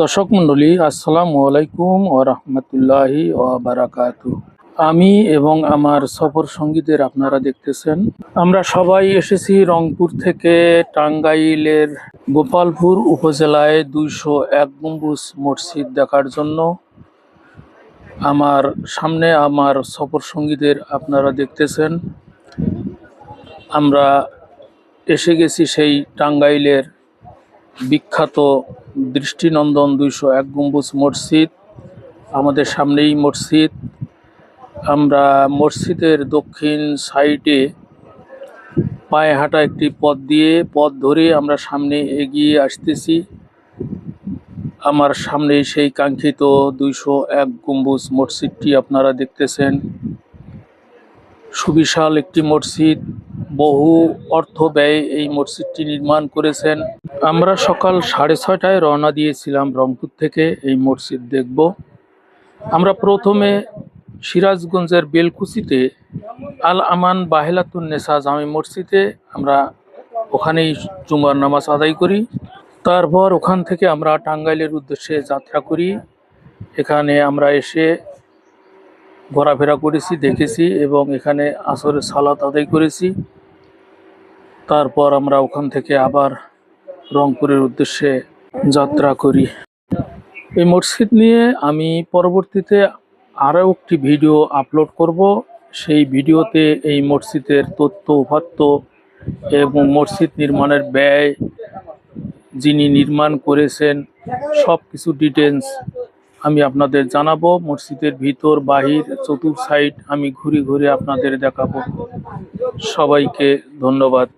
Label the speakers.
Speaker 1: দর্শক মণ্ডলী, আসসালামু আলাইকুম ও রহমতুল্লাহি ও বারাকাতু আমি এবং আমার সফর সঙ্গীদের আপনারা দেখতেছেন। আমরা সবাই এসেছি রংপুর থেকে টাঙ্গাইলের গোপালপুর উপজেলায় দুইশো এক গম্বুজ মসজিদ দেখার জন্য। আমার সামনে আমার সফর সঙ্গীদের আপনারা দেখতেছেন। আমরা এসে গেছি সেই টাঙ্গাইলের বিখ্যাত দৃষ্টিনন্দন দুইশো এক গম্বুজ মসজিদ। আমাদের সামনেই মসজিদ। আমরা মসজিদের দক্ষিণ সাইডে পায়ে হাঁটা একটি পথ দিয়ে, পথ ধরে আমরা সামনে এগিয়ে আসতেছি। আমার সামনে সেই কাঙ্ক্ষিত দুইশো এক গম্বুজ মসজিদটি আপনারা দেখতেছেন। সুবিশাল একটি মসজিদ। বহু অর্থ ব্যয় এই মসজিদটি নির্মাণ করেছেন। আমরা সকাল সাড়ে ছয়টায় রওনা দিয়েছিলাম রংপুর থেকে এই মসজিদ দেখব। আমরা প্রথমে সিরাজগঞ্জের বেলকুচিতে আল আমান বাহেলাতুন নেসা জামি মসজিদে আমরা ওখানেই জুমার নামাজ আদায় করি। তারপর ওখান থেকে আমরা টাঙ্গাইলের উদ্দেশ্যে যাত্রা করি। এখানে আমরা এসে ঘোরাফেরা করেছি, দেখেছি এবং এখানে আসরের সালাত আদায় করেছি। তারপর আমরা ওখান থেকে আবার রংপুরের উদ্দেশ্যে যাত্রা করি। এই মসজিদ নিয়ে আমি পরবর্তীতে আরও একটি ভিডিও আপলোড করব। সেই ভিডিওতে এই মসজিদের তথ্য, উপাত্ত এবং মসজিদ নির্মাণের ব্যয় যিনি নির্মাণ করেছেন সব কিছু ডিটেলস আমি আপনাদের জানাব। মসজিদের ভিতর, বাহির, চতুর্থ সাইড আমি ঘুরে ঘুরে আপনাদের দেখাবো। সবাইকে ধন্যবাদ।